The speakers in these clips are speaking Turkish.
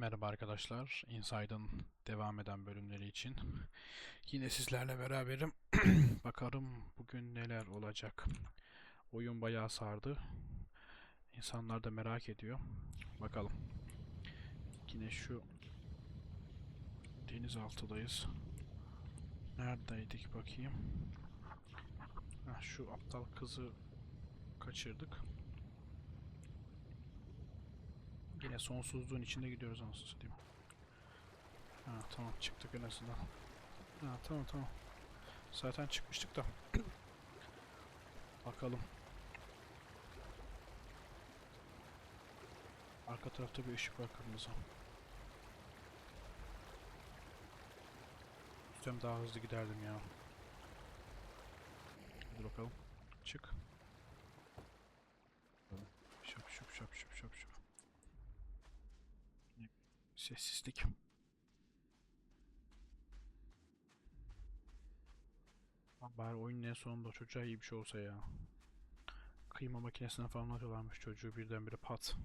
Merhaba arkadaşlar. Inside'ın devam eden bölümleri için yine sizlerle beraberim. Bakalım bugün neler olacak. Oyun bayağı sardı. İnsanlar da merak ediyor. Bakalım. Yine şu denizaltıdayız. Neredeydik bakayım. Heh, şu aptal kızı kaçırdık. Yine sonsuzluğun içinde gidiyoruz anasını satayım. Ha tamam çıktık en azından. Ha tamam tamam. Zaten çıkmıştık da. Bakalım. Arka tarafta bir ışık var kırmızı. Üstten daha hızlı giderdim ya. Hadi bakalım. Çık. Sessizlik. Bari oyunun en sonunda çocuğa iyi bir şey olsa ya. Kıyma makinesine falan atıyorlarmış çocuğu birdenbire pat.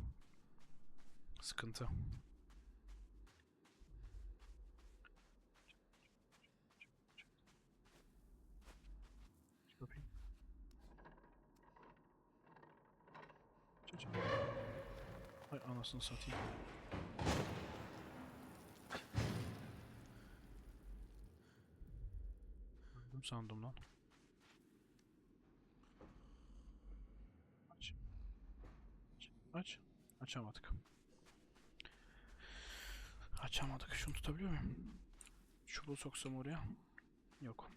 Sıkıntı. Hay anasını satayım. Sandım lan. Aç. Aç. Aç. Açamadık. Açamadık. Şunu tutabiliyor muyum? Çubuğu soksam oraya. Yok.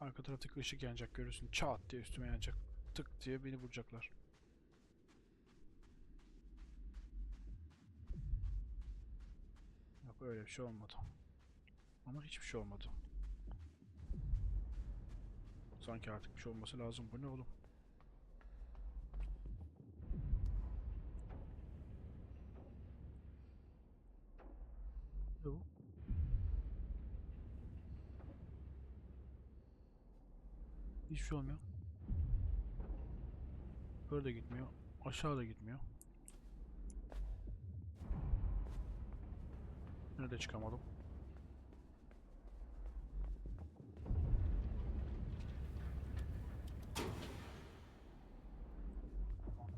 Arka taraftaki ışık yanacak görürsün. Çat diye üstüme yanacak. Tık diye beni vuracaklar. Yok öyle bir şey olmadı. Ama hiçbir şey olmadı. Sanki artık bir şey olması lazım. Bu ne oğlum? Bu? Hiçbir şey olmuyor. Böyle gitmiyor. Aşağı da gitmiyor. Nerede çıkamadım?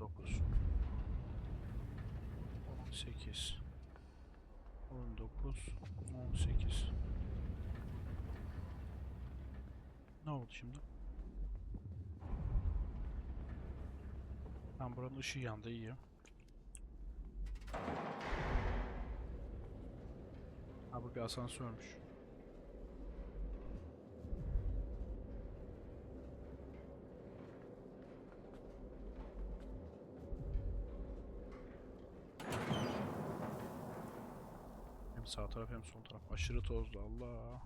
Dokuz. On sekiz. On dokuz. Ne oldu şimdi? Ben buranın ışığı yandı iyi. Ha bu bir asansörmüş. Hem sağ taraf hem sol taraf aşırı tozlu Allah.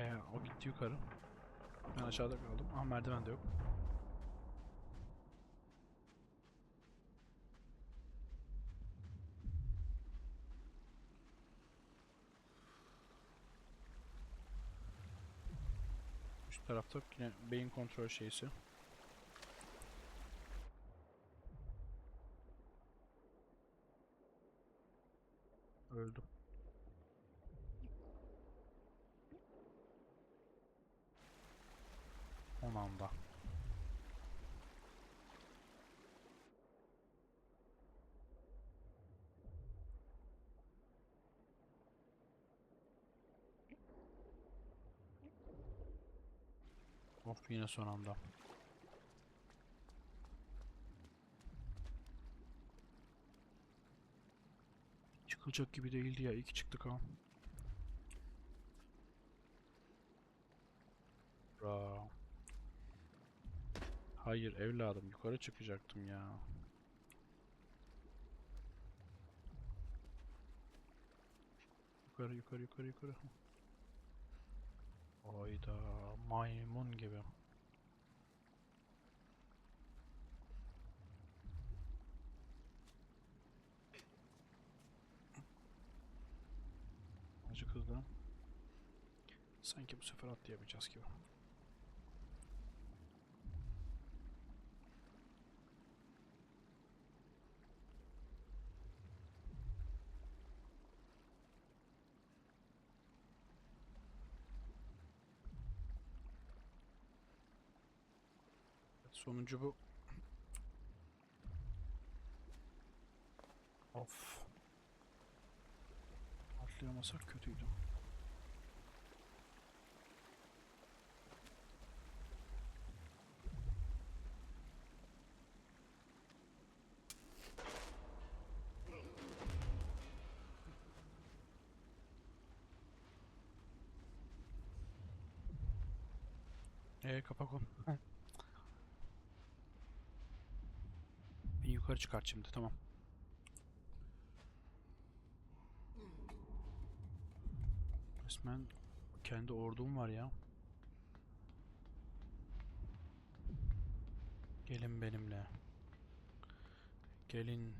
Ee, o gitti yukarı. Ben aşağıda kaldım. Aha merdiven de yok. Üst tarafta yine beyin kontrol şeysi. Öldüm. Anda. Of yine son anda. Çıkılacak gibi değildi ya. İki çıktık ha. Bra. Hayır evladım yukarı çıkacaktım ya. Yukarı yukarı yukarı yukarı. Hayda Maymun gibi. Azıcık hızlı. Sanki bu sefer atlayamayacağız gibi. Sonuncu bu. Of. Atlayamasak kötüydü. Ee kapak ol. Yukarı çıkart şimdi tamam. Resmen kendi ordum var ya. Gelin benimle. Gelin.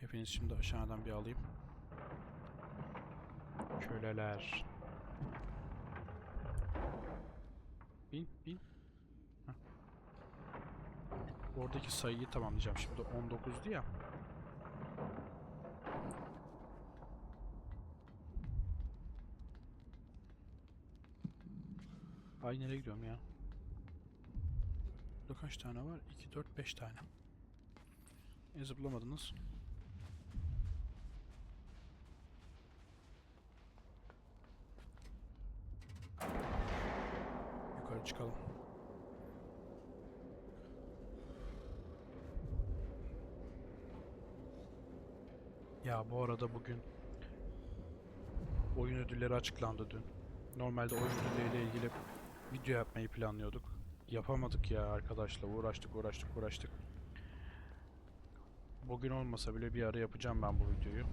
Hepiniz şimdi aşağıdan bir alayım. Köleler. Bin, bin. Oradaki sayıyı tamamlayacağım şimdi. 19'du ya. Ay nereye gidiyorum ya? Burada kaç tane var? 2, 4, 5 tane. E zıplamadınız. Yukarı çıkalım. Ya bu arada bugün oyun ödülleri açıklandı dün. Normalde oyun ödülleriyle ilgili video yapmayı planlıyorduk. Yapamadık ya arkadaşlar. Uğraştık, uğraştık, uğraştık. Bugün olmasa bile bir ara yapacağım ben bu videoyu.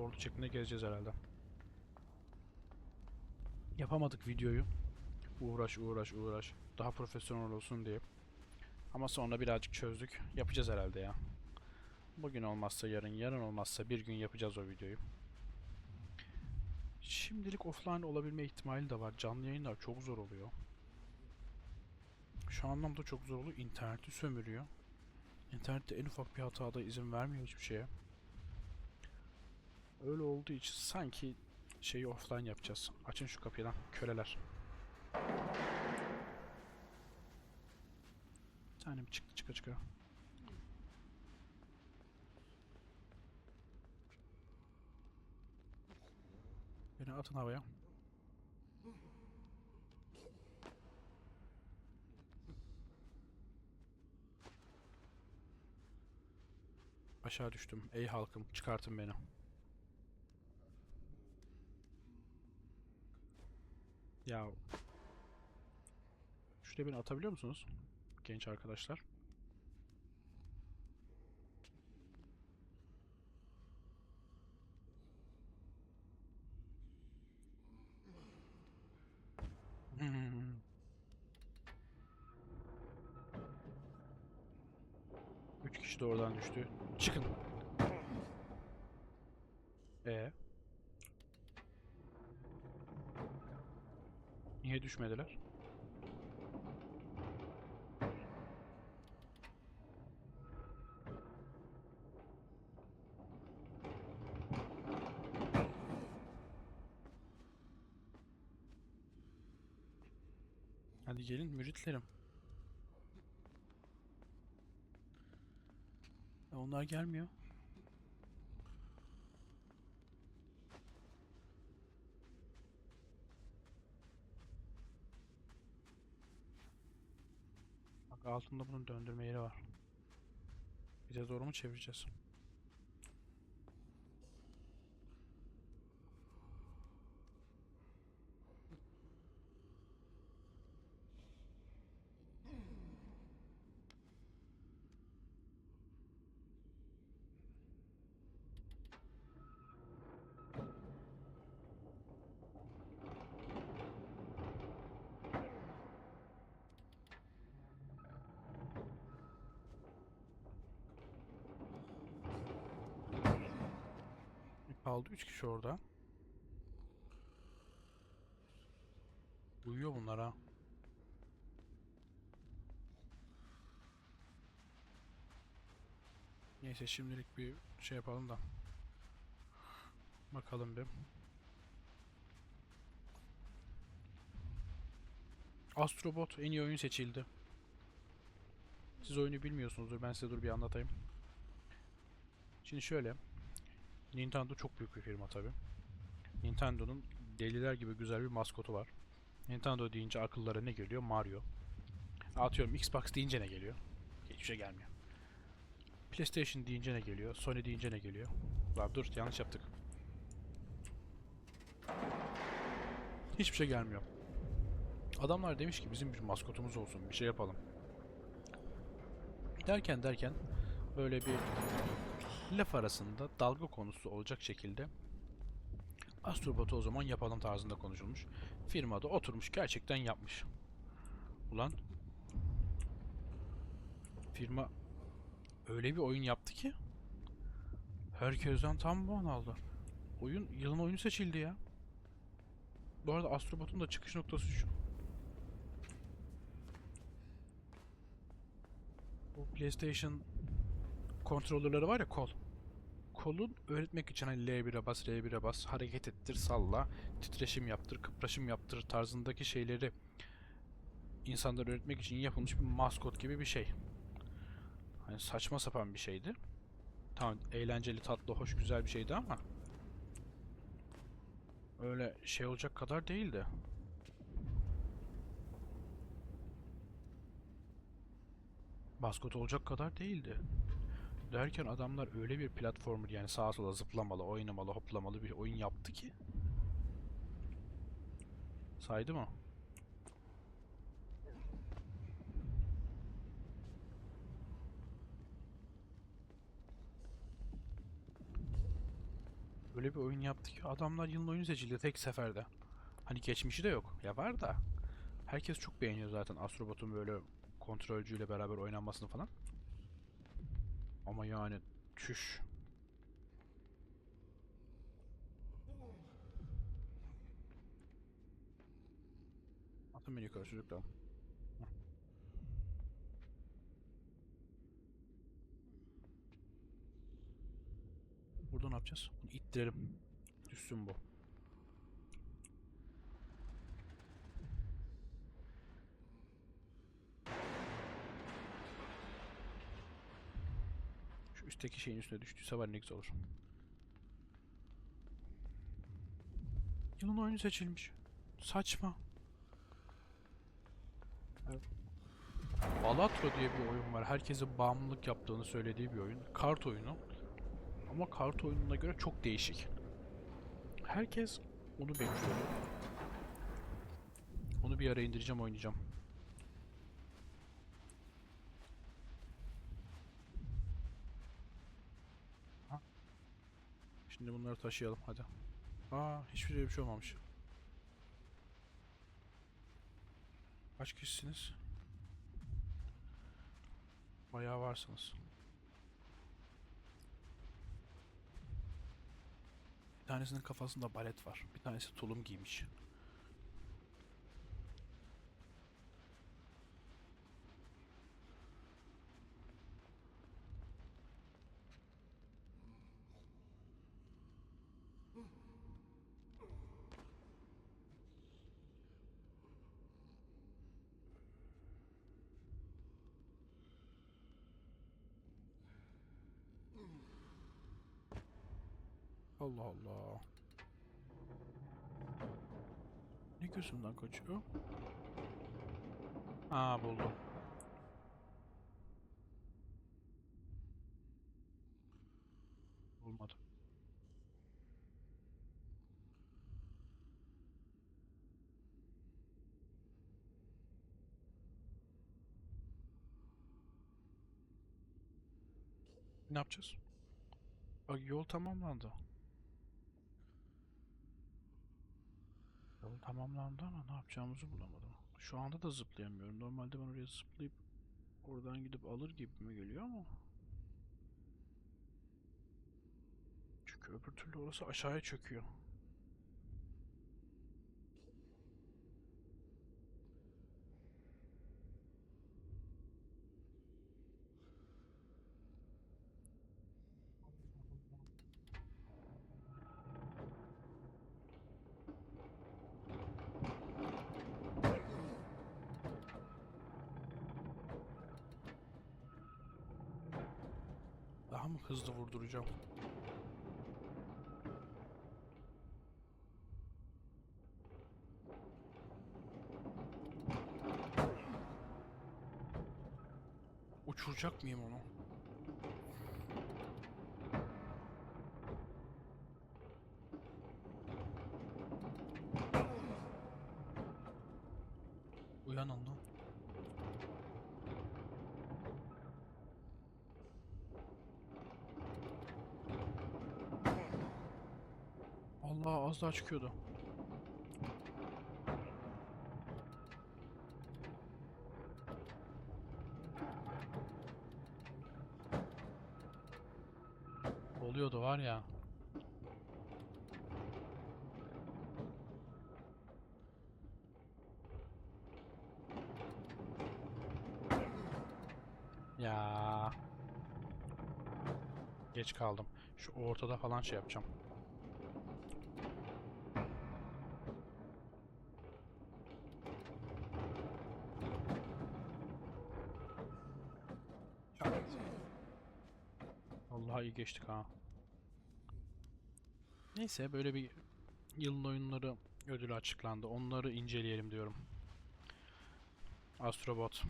Ordu şeklinde gezeceğiz herhalde. Yapamadık videoyu. Uğraş uğraş uğraş. Daha profesyonel olsun diye. Ama sonra birazcık çözdük. Yapacağız herhalde ya. Bugün olmazsa yarın, yarın olmazsa bir gün yapacağız o videoyu. Şimdilik offline olabilme ihtimali de var. Canlı yayınlar çok zor oluyor. Şu anlamda çok zor oluyor. İnterneti sömürüyor. İnternette en ufak bir hatada izin vermiyor hiçbir şeye. Öyle olduğu için sanki şeyi offline yapacağız. Açın şu kapıyı lan köleler. Bir tane bir çıktı çıka çıka. Beni atın havaya. Aşağı düştüm. Ey halkım çıkartın beni. Ya Şuraya beni atabiliyor musunuz? Genç arkadaşlar. Üç kişi de oradan düştü. Çıkın. E Niye düşmediler? Hadi gelin müritlerim. Ya onlar gelmiyor. Altında bunun döndürme yeri var. Bize doğru mu çevireceğiz? Kaldı 3 kişi orada. Uyuyor bunlar ha. Neyse şimdilik bir şey yapalım da. Bakalım bir. Astrobot en iyi oyun seçildi. Siz oyunu bilmiyorsunuzdur. Ben size dur bir anlatayım. Şimdi şöyle. Nintendo çok büyük bir firma tabi. Nintendo'nun deliler gibi güzel bir maskotu var. Nintendo deyince akıllara ne geliyor? Mario. Atıyorum Xbox deyince ne geliyor? Hiçbir şey gelmiyor. PlayStation deyince ne geliyor? Sony deyince ne geliyor? Lan dur yanlış yaptık. Hiçbir şey gelmiyor. Adamlar demiş ki bizim bir maskotumuz olsun, bir şey yapalım. Derken derken böyle bir laf arasında dalga konusu olacak şekilde Astrobot'u o zaman yapalım tarzında konuşulmuş. Firmada oturmuş gerçekten yapmış. Ulan firma öyle bir oyun yaptı ki herkesten tam puan aldı. Oyun yılın oyunu seçildi ya. Bu arada Astrobot'un da çıkış noktası şu. Bu PlayStation kontrolörleri var ya kol. Kolun öğretmek için hani L1'e bas, R1'e bas, hareket ettir, salla, titreşim yaptır, kıpraşım yaptır tarzındaki şeyleri insanlara öğretmek için yapılmış bir maskot gibi bir şey. Hani saçma sapan bir şeydi. Tamam eğlenceli, tatlı, hoş, güzel bir şeydi ama öyle şey olacak kadar değildi. Maskot olacak kadar değildi. Derken adamlar öyle bir platformer yani sağa sola zıplamalı, oynamalı, hoplamalı bir oyun yaptı ki. Saydı mı? Öyle bir oyun yaptı ki adamlar yılın oyunu seçildi tek seferde. Hani geçmişi de yok. Ya var da. Herkes çok beğeniyor zaten Astrobot'un böyle kontrolcüyle beraber oynanmasını falan. Ama yani çüş. Atın beni yukarı çocuklar. Burada ne yapacağız? Bunu ittirelim. Düşsün bu. Şu üstteki şeyin üstüne düştüyse var ne güzel olur. Yılın oyunu seçilmiş. Saçma. Balatro diye bir oyun var. Herkesin bağımlılık yaptığını söylediği bir oyun. Kart oyunu. Ama kart oyununa göre çok değişik. Herkes onu bekliyor. Onu bir ara indireceğim oynayacağım. Şimdi bunları taşıyalım hadi. Aa hiçbir bir şey olmamış. Kaç kişisiniz? Bayağı varsınız. Bir tanesinin kafasında balet var. Bir tanesi tulum giymiş. Allah Allah. Ne gözümden kaçıyor? Aa buldum. Olmadı. Ne yapacağız? Bak yol tamamlandı. Yol tamamlandı ama ne yapacağımızı bulamadım. Şu anda da zıplayamıyorum. Normalde ben oraya zıplayıp oradan gidip alır gibi mi geliyor ama. Çünkü öbür türlü orası aşağıya çöküyor. Daha mı vurduracağım? Uçuracak mıyım onu? Uyanın lan. Allah daha çıkıyordu. Oluyordu var ya. Ya. Geç kaldım. Şu ortada falan şey yapacağım. Vallahi iyi geçtik ha. Neyse böyle bir yılın oyunları ödülü açıklandı. Onları inceleyelim diyorum. Astrobot.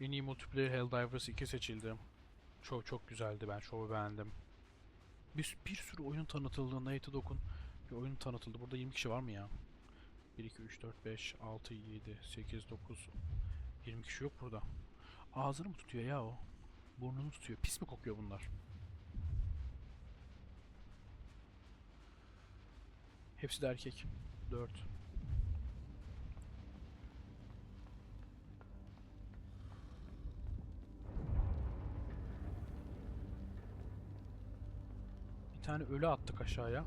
En iyi multiplayer Helldivers 2 seçildi. Çok çok güzeldi. Ben şovu beğendim. Bir, bir sürü oyun tanıtıldı. Nate'e dokun. Bir oyun tanıtıldı. Burada 20 kişi var mı ya? 1, 2, 3, 4, 5, 6, 7, 8, 9, 20 kişi yok burada. Ağzını mı tutuyor ya o? Burnunu tutuyor. Pis mi kokuyor bunlar? Hepsi de erkek. 4. Bir tane ölü attık aşağıya.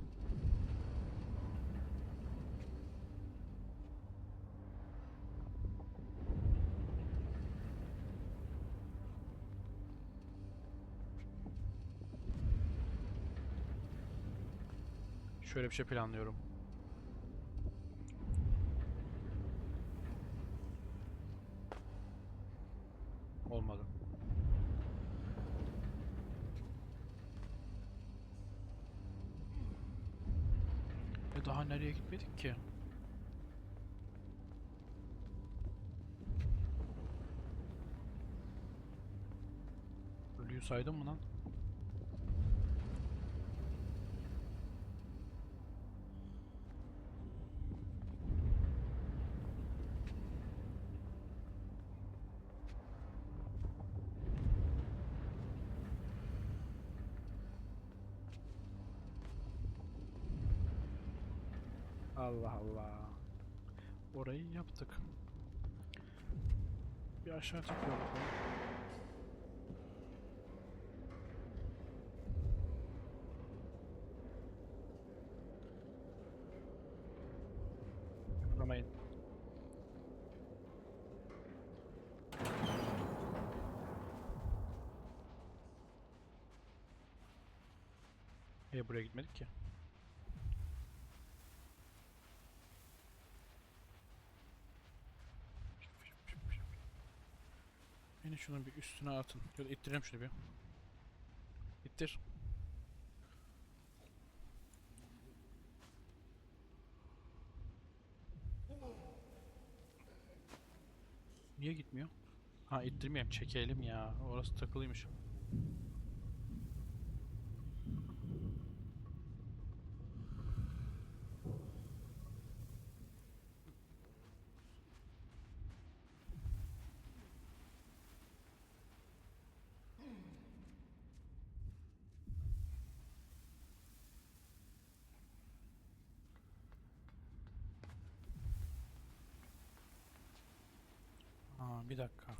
Şöyle bir şey planlıyorum. Olmadı. E daha nereye gitmedik ki? Ölüyü saydım mı lan? Allah Allah. Orayı yaptık. Bir aşağı tekrar bakalım. Kıpırdamayın. E buraya gitmedik ki. Beni şunun bir üstüne atın. Ya da ittireyim şunu bir. İttir. Niye gitmiyor? Ha ittirmeyeyim çekelim ya. Orası takılıymış. Aa bir dakika.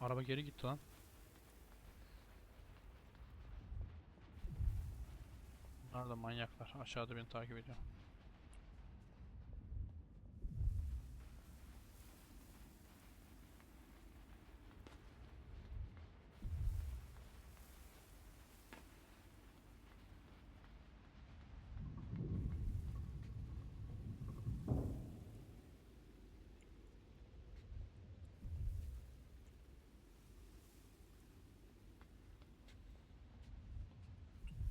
Araba geri gitti lan. Bunlar da manyaklar. Aşağıda beni takip ediyor.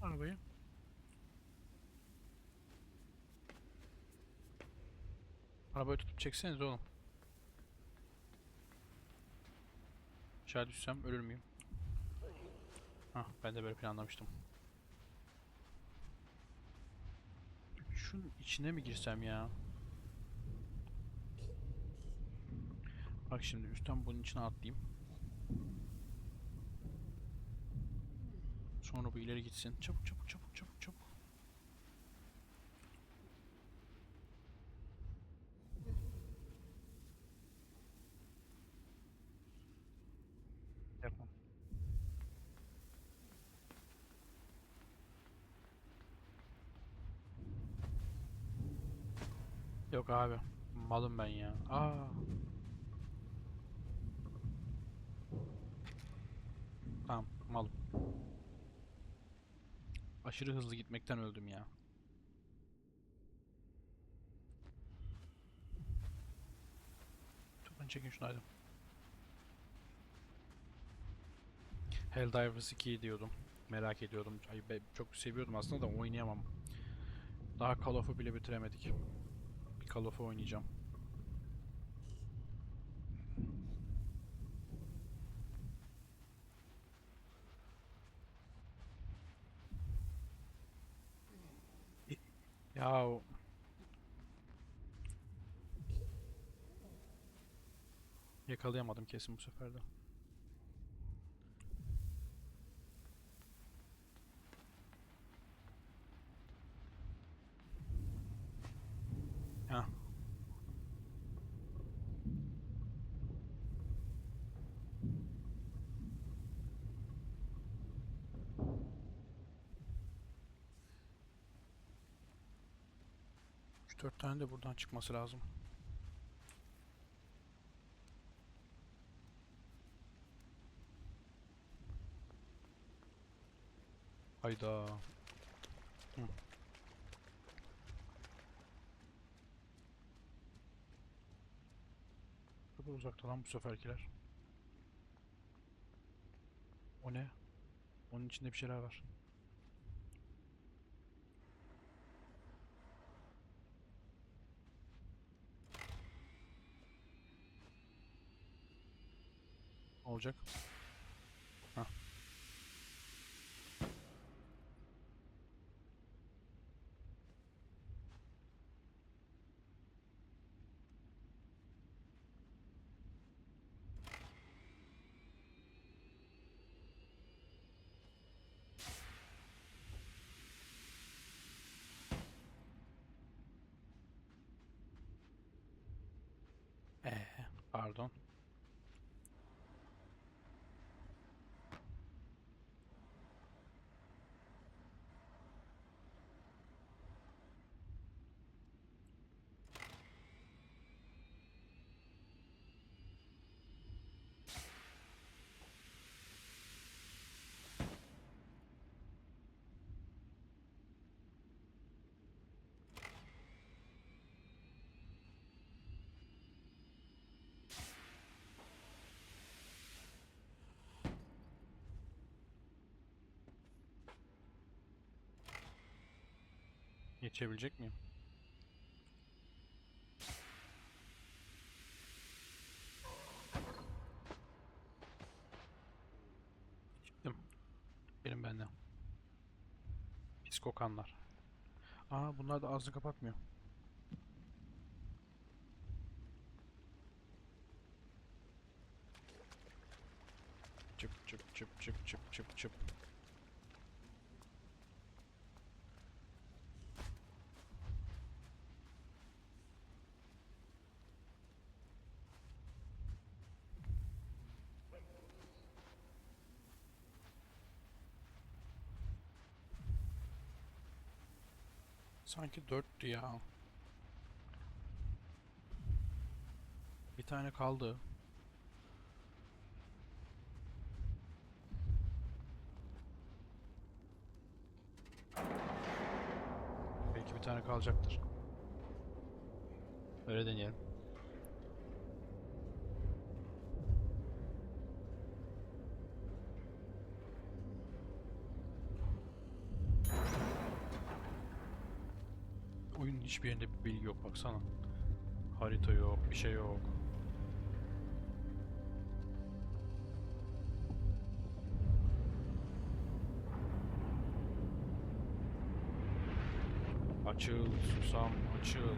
Arabayı. Arabayı tutup çekseniz oğlum. Aşağı düşsem ölür müyüm? Hah ben de böyle planlamıştım. Şunun içine mi girsem ya? Bak şimdi üstten bunun içine atlayayım. Sonra bu ileri gitsin. Çabuk çabuk çabuk çabuk çabuk. Yapma. Yok abi. Malım ben ya. Aa. Tamam, malım. Aşırı hızlı gitmekten öldüm ya. Ben çekin şunu hadi. Helldivers 2 diyordum. Merak ediyordum. Ay, be- çok seviyordum aslında da oynayamam. Daha Call of'u bile bitiremedik. Bir Call of'u oynayacağım. Ya Yakalayamadım kesin bu sefer de. Ha. Üç dört tane de buradan çıkması lazım. Hayda. Hı. Kadar uzakta lan bu seferkiler. O ne? Onun içinde bir şeyler var. Ne olacak? Hah. Ee, pardon. Geçebilecek miyim? Gittim. Benim benden. Pis kokanlar. Aa bunlar da ağzını kapatmıyor. çıp çıp çıp çıp çıp. Sanki dörttü ya. Bir tane kaldı. Belki bir tane kalacaktır. Öyle deneyelim. Oyunun hiçbir yerinde bir bilgi yok baksana. Harita yok, bir şey yok. Açıl, susam, açıl.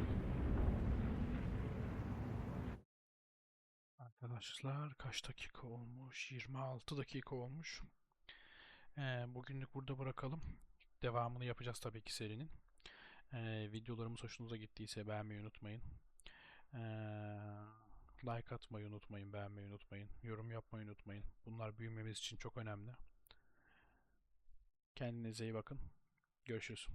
Arkadaşlar kaç dakika olmuş? 26 dakika olmuş. Ee, bugünlük burada bırakalım. Devamını yapacağız tabii ki serinin. Ee, videolarımız hoşunuza gittiyse beğenmeyi unutmayın. Ee, like atmayı unutmayın, beğenmeyi unutmayın, yorum yapmayı unutmayın. Bunlar büyümemiz için çok önemli. Kendinize iyi bakın. Görüşürüz.